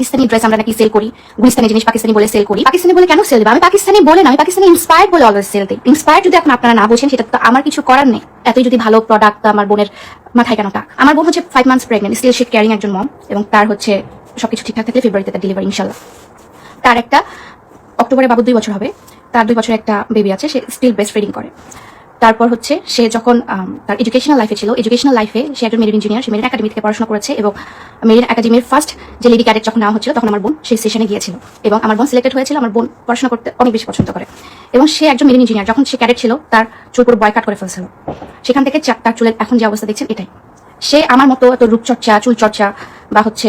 Pakistani dress আমরা নাকি sell করি, গুলিস্তানি জিনিস পাকিস্তানি বলে সেল করি। পাকিস্তানি বলে কেন সেল দেবো? আমি পাকিস্তানি বলে না আমি পাকিস্তানি ইন্সপায়ার্ড বলে অলওয়েজ সেল দিই। ইন্সপায়ার্ড যদি এখন আপনারা না বোঝেন, সেটা তো আমার কিছু করার নেই। এতই যদি ভালো প্রোডাক্ট আমার বোনের মাথায় কেন টাক? আমার বোন হচ্ছে five months pregnant still sheet carrying একজন মম এবং তার হচ্ছে সবকিছু ঠিকঠাক থাকলে ফেব্রুয়ারিতে তার ডেলিভারি ইনশাল্লাহ। তার একটা অক্টোবরে বাবু দুই বছর হবে। তার দুই বছর একটা বেবি আছে, সে স্টিল বেস্ট ফিডিং করে। তারপর হচ্ছে সে যখন তার এডুকেশনাল লাইফে ছিল এডুকেশনাল লাইফে সে একজন মেরিন ইঞ্জিনিয়ার সে মেরিন একাডেমি থেকে পড়াশোনা করেছে এবং মেরিন একাডেমির ফার্স্ট যে লেডি ক্যাডেট যখন নেওয়া হচ্ছিল, তখন আমার বোন সেই সেশনে গিয়েছিল এবং আমার বোন সিলেক্টেড হয়েছিল, আমার বোন পড়াশোনা করতে অনেক বেশি পছন্দ করে এবং সে একজন মেরিন ইঞ্জিনিয়ার যখন সে ক্যাডেট ছিল, তার চুল পুরো বয় কাট করে ফেলছিল। সেখান থেকে তার চুলের এখন যে অবস্থা দেখছেন, এটাই। সে আমার মতো এত রূপচর্চা, চুলচর্চা বা হচ্ছে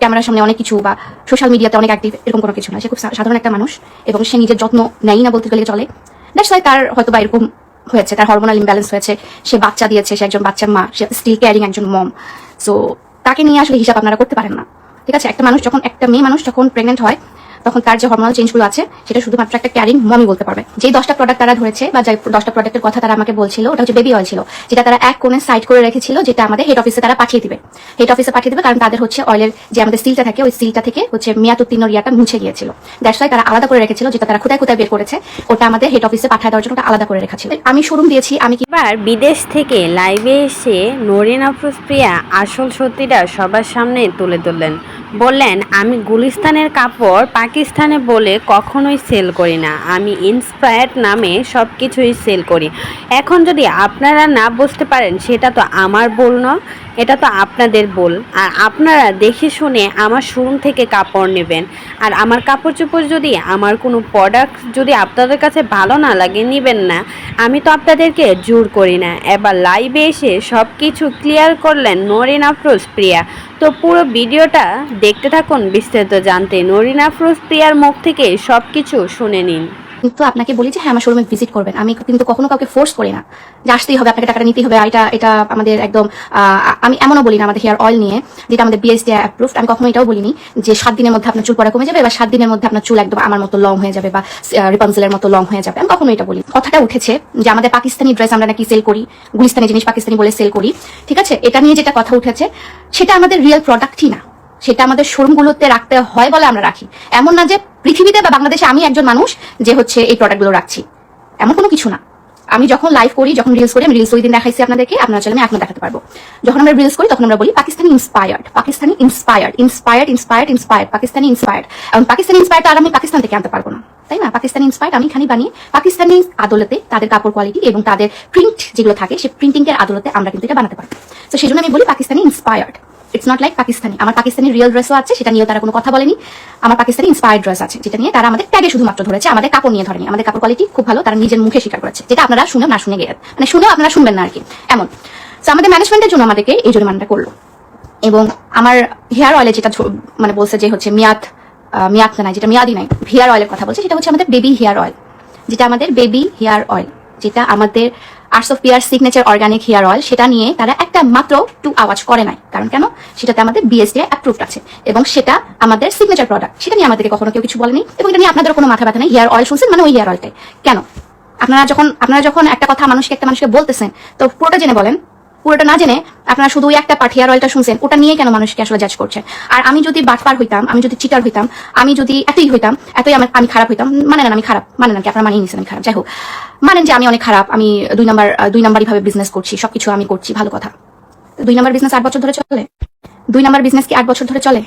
ক্যামেরার সামনে অনেক কিছু বা সোশ্যাল মিডিয়াতে অনেক অ্যাক্টিভ এরকম কোনো কিছু না। সে খুব সাধারণ একটা মানুষ এবং সে নিজের যত্ন নেয় না বলতে গেলে চলে। ওয়াই তার হয়তো বা এরকম হয়েছে, তার হরমোনাল ইমব্যালেন্স হয়েছে, সে বাচ্চা দিয়েছে, সে একজন বাচ্চার মা, সে স্টিল ক্যারিং একজন মম সো তাকে নিয়ে আসলে হিসাব আপনারা করতে পারেন না। ঠিক আছে? একটা মানুষ যখন, একটা মেয়ে মানুষ যখন প্রেগনেন্ট হয় তখন তার যে হরমোনাল চেঞ্জগুলো আছে, সেটা শুধুমাত্র একটা ক্যারিং মমি বলতে পারবে। যেই দশটা প্রোডাক্ট তারা ধরেছে বা যে দশটা প্রোডাক্টের কথা তারা আমাকে বলছিল, ওটা হচ্ছে বেবি অয়েল ছিল, যেটা তারা এক কোণে সাইড করে রেখেছিল, যেটা আমাদের হেড অফিসে তারা পাঠিয়ে দিবে। হেড অফিসে পাঠিয়ে দিবে কারণ তাদের হচ্ছে অয়েলের যে আমাদের সিলটা থাকে, ওই সিলটা থেকে হচ্ছে মেয়াদ উত্তীর্ণ রিয়াটা মুছে গিয়েছিল। দ্যাটস তারা আলাদা করে রেখেছিল, যেটা তারা কোথায় কোথায় বের করেছে, ওটা আমাদের হেড অফিসে পাঠিয়ে দেওয়ার জন্য ওটা আলাদা করে রেখেছিল। আমি শোরুম দিয়েছি, আমি কি এবার বিদেশ থেকে লাইভে এসে নরিন আফরোজ প্রিয়া আসল সত্যিটা সবার সামনে তুলে ধরলেন। বললেন, আমি গুলিস্তানের কাপড় পাকিস্তানে বলে কখনোই সেল করি না। আমি ইন্সপায়ার্ড নামে সব কিছুই সেল করি। এখন যদি আপনারা না বুঝতে পারেন, সেটা তো আমার না এটা তো আপনাদের বল আর আপনারা দেখে শুনে আমার শোরুম থেকে কাপড় নেবেন। আর আমার কাপড় চোপড় যদি, আমার কোনো প্রোডাক্ট যদি আপনাদের কাছে ভালো না লাগে, নেবেন না। আমি তো আপনাদেরকে জোর করি না। এবার লাইভে এসে সব কিছু ক্লিয়ার করলেন নরিন আফরোজ প্রিয়া। তো পুরো ভিডিওটা দেখতে থাকুন, বিস্তারিত জানতে নরিন আফরোজ প্রিয়ার মুখ থেকে সব কিছু শুনে নিন। কিন্তু আপনাকে বলি যে হ্যাঁ আমার শোরুমে ভিজিট করবেন। আমি কিন্তু কখনো কাউকে ফোর্স করি না। যে আসতেই হবে, আপনাকে টাকাটা নিতেই হবে। এটা এটা আমাদের একদম আমি এমনও বলি না আমাদের হেয়ার অয়েল নিয়ে, যেটা আমাদের বিএসডি অ্যাপ্রুভড আমি কখনো এটাও বলিনি যে, সাত দিনের মধ্যে আপনার চুল পড়া কমে যাবে বা সাত দিনের মধ্যে আপনার চুল একদম আমার মতো লং হয়ে যাবে বা রিপন্সেলের মতো লং হয়ে যাবে। আমি কখনো এটা বলি কথাটা উঠেছে যে, আমাদের পাকিস্তানি ড্রেস আমরা নাকি সেল করি, গুলিস্তানি জিনিস পাকিস্তানি বলে সেল করি। ঠিক আছে? এটা নিয়ে যেটা কথা উঠেছে, সেটা আমাদের রিয়েল প্রোডাক্টই না। সেটা আমাদের শোরুমগুলোতে রাখতে হয় বলে আমরা রাখি। এমন না যে পৃথিবীতে বা বাংলাদেশে আমি একজন মানুষ যে হচ্ছে এই প্রোডাক্টগুলো রাখছি। এমন কোনো কিছু না। আমি যখন লাইভ করি, যখন রিলস করি, আমি রিলস ওই দিন দেখাইছি আপনাদেরকে, আপনার আমি এখন দেখাতে পারব। যখন আমরা রিলস করি, তখন আমরা বলি Pakistani inspired Pakistani inspired inspired inspired inspired Pakistani inspired এবং পাকিস্তানি ইন্সপায়ার্ড আর আমি পাকিস্তান থেকে আনতে পারব না, তাই না? পাকিস্তানি ইন্সপায়ার্ড আমি এখানে বানিয়ে পাকিস্তানি আদলতে তাদের কাপড় কোয়ালিটি এবং তাদের প্রিন্ট যেগুলো থাকে সেই প্রিন্টিং এর আদলতে আমরা কিন্তু এটা বানাতে পারব। তো সেই জন্য আমি বলি Pakistani inspired it's not like Pakistani আমার পাকিস্তানি রিয়েল ড্রেসও আছে, সেটা নিয়েও তারা কোনো কথা বলেনি। আমার পাকিস্তানি ইন্সপায়ার্ড ড্রেস আছে, যেটা নিয়ে তারা আমাদের ট্যাগে শুধুমাত্র ধরেছে, আমাদের কাপড় নিয়ে ধরেনি। আমাদের কাপড় কোয়ালিটি খুব ভালো, তারা নিজের মুখে স্বীকার করেছে। যেটা আপনারা শুনেও না শুনে গিয়ে মানে শুনেও আপনারা শুনবেন না আর কি। এমন। তো আমাদের ম্যানেজমেন্টের জন্য আমাদেরকে এই জরিমানাটা করল। এবং আমার হেয়ার অয়েলে যেটা মানে বলছে যে হচ্ছে মেয়াদ মেয়াদ নাই, যেটা মেয়াদি নাই হেয়ার অয়েলের কথা বলছে, সেটা হচ্ছে আমাদের বেবি হেয়ার অয়েল যেটা আমাদের বেবি হেয়ার অয়েল যেটা আমাদের arts of pure signature organic hair oil সেটা নিয়ে তারা একটা মাত্র টু আওয়াজ করে নাই। কারণ কেন? সেটাতে আমাদের বিএসডি অ্যাপ্রুভড আছে। এবং সেটা আমাদের সিগনেচার প্রোডাক্ট সেটা নিয়ে আমাদেরকে কখনো কেউ কিছু বলেনি। এবং এটা নিয়ে আপনাদের কোনো মাথা ব্যথা নেই। হেয়ার অয়েল শুনছেন? মানে ওই হেয়ার অয়েলটাই কেন? আপনারা যখন আপনারা যখন একটা কথা মানুষকে একটা মানুষকে বলতেছেন, তো পুরোটা জেনে বলেন। পুরোটা না জেনে আপনারা শুধু ওই একটা পার্ট হেয়ার অয়েলটা শুনছেন, ওটা নিয়ে কেন মানুষকে আসলে জাজ করছেন? আর আমি যদি বাটপার হইতাম, আমি যদি চিটার হইতাম, আমি যদি এতই হইতাম, এতই আমার, আমি খারাপ হইতাম মানে না আমি খারাপ মানে না কি, আপনারা মানিয়ে নিয়েছেন আমি খারাপ, যাই হোক। মানেন যে আমি অনেক খারাপ, আমি দুই নম্বর দুই নম্বরই ভাবে বিজনেস করছি, সবকিছু আমি করছি, ভালো কথা। দুই নম্বর বিজনেস আট বছর ধরে চলে? দুই নম্বর বিজনেস কি আট বছর ধরে চলে?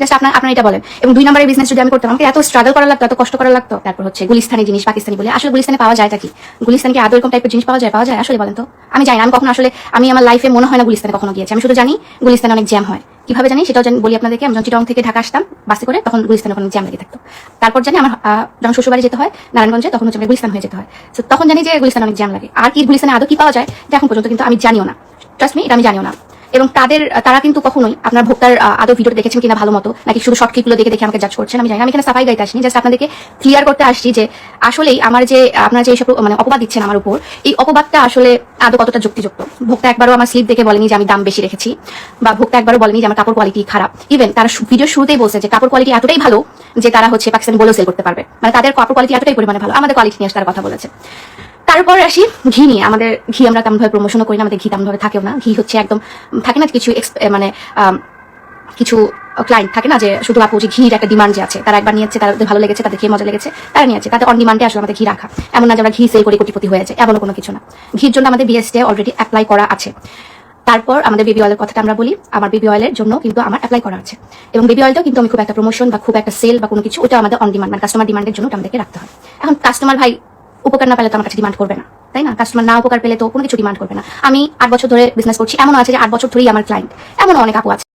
জাস্ট আপনার আপনার এটা বলেন। এবং দুই নম্বরের বিজনেস যদি আমি করতাম, আমাকে এত স্ট্রাগল করা লাগতো, এত কষ্ট করা লাগতো। তারপর হচ্ছে গুলিস্তানি জিনিস, পাকিস্তানি বলে। আসলে গুলিস্তানে পাওয়া যায় কি? গুলিস্তানে কি আদৌ এরকম টাইপের জিনিস পাওয়া যায়? পাওয়া যায়? আসলে বলেন তো। আমি জানি আমি কখনো আসলে, আমি আমার লাইফে মনে হয় না গুলিস্তানে কখনো গিয়েছি। আমি শুধু জানি গুলিস্তানে অনেক জ্যাম হয়। কীভাবে জানি? সেটাও জানি বলি আপনাদেরকে। আমি যখন চিটং থেকে ঢাকা আসতাম, বাসে করে, তখন গুলিস্তানে ওখানে জ্যাম লেগে থাকতো। তারপর জানি আমার যখন শ্বশুরবাড়ি যেতে হয়, নারায়ণগঞ্জে, তখন হচ্ছে গুলিস্তান হয়ে যেতে হয়। তো তখন জানি যে গুলিস্তানে অনেক জ্যাম লাগে। আর কি গুলিস্তানে আদৌ কি পাওয়া যায়? এখন পর্যন্ত কিন্তু আমি জানিও না। ট্রাস্ট মি এটা আমি জানিও না। এবং তাদের, তারা কিন্তু কখনোই আপনার ভোক্তার আদৌ ভিডিও দেখেছেন কিনা ভালো মতো, নাকি শুধু শর্ট ক্লিপগুলো দেখে দেখে আমাকে জাজ করছেন, আমি জানি। আমি এখানে সাফাই গাইতে আসিনি জাস্ট আপনাদেরকে ক্লিয়ার করতে আসছি যে আসলেই আমার যে, আপনার যে এইসব মানে অপবাদ দিচ্ছেন আমার উপর, এই অপবাদটা আসলে আদৌ কতটা যুক্তিযুক্ত? ভোক্তা একবারও আমার স্লিপ দেখে বলেনি যে আমি দাম বেশি রেখেছি, বা ভোক্তা একবারও বলেনি যে আমার কাপড় কোয়ালিটি খারাপ। ইভেন তারা ভিডিও শুরুতেই বলছে যে কাপড় কোয়ালিটি এতটাই ভালো যে তারা হচ্ছে পাকিস্তান বলেও সেল করতে পারবে। মানে তাদের কাপড় কোয়ালিটি এতটাই পরিমাণে ভালো, আমাদের কোয়ালিটি নিয়ে তারা কথা বলেছে। তারপর আসি ঘি নিয়ে। আমাদের ঘি আমরা তেমন ভাবে প্রমোশনও করি না, আমাদের ঘি তেমন ভাবে থাকেও না। ঘি হচ্ছে একদম, থাকে না কিছু মানে কিছু ক্লায়েন্ট থাকে না যে শুধু আপু, যে ঘির একটা ডিমান্ড যে আছে, তারা একবার নিয়েছে তাদের ভালো লেগেছে, তাদের খেয়ে মজা লেগেছে, তারা নিয়েছে, তাদের অন ডিমান্ডে আসলে আমাদের ঘি রাখা। এমন না যে আমরা ঘি সেল করে কোটিপতি হয়ে যায় এমনও কোনো কিছু না। ঘির জন্য আমাদের বিএসটি অলরেডি অ্যাপ্লাই করা আছে। তারপর আমাদের বেবি অয়েলের কথাটা আমরা বলি, আমার বেবি অয়েলের জন্য কিন্তু আমার অ্যাপ্লাই করা আছে। এবং বেবি অয়েলটাও কিন্তু আমি খুব একটা প্রমোশন বা খুব একটা সেল বা কোনো কিছু ওটা আমাদের অন ডিমান্ড মানে কাস্টমার ডিমান্ডের জন্য আমাদেরকে রাখতে হয়। এখন কাস্টমার ভাই উপকার না পেলে তো আমার কাছে ডিমান্ড করবে না, তাই না? কাস্টমার না উপকার পেলে তো কোনো কিছু ডিমান্ড করবে না। আমি আট বছর ধরে বিজনেস করছি এমন আছে যে আট বছর ধরেই আমার ক্লায়েন্ট এমন অনেক আপু আছে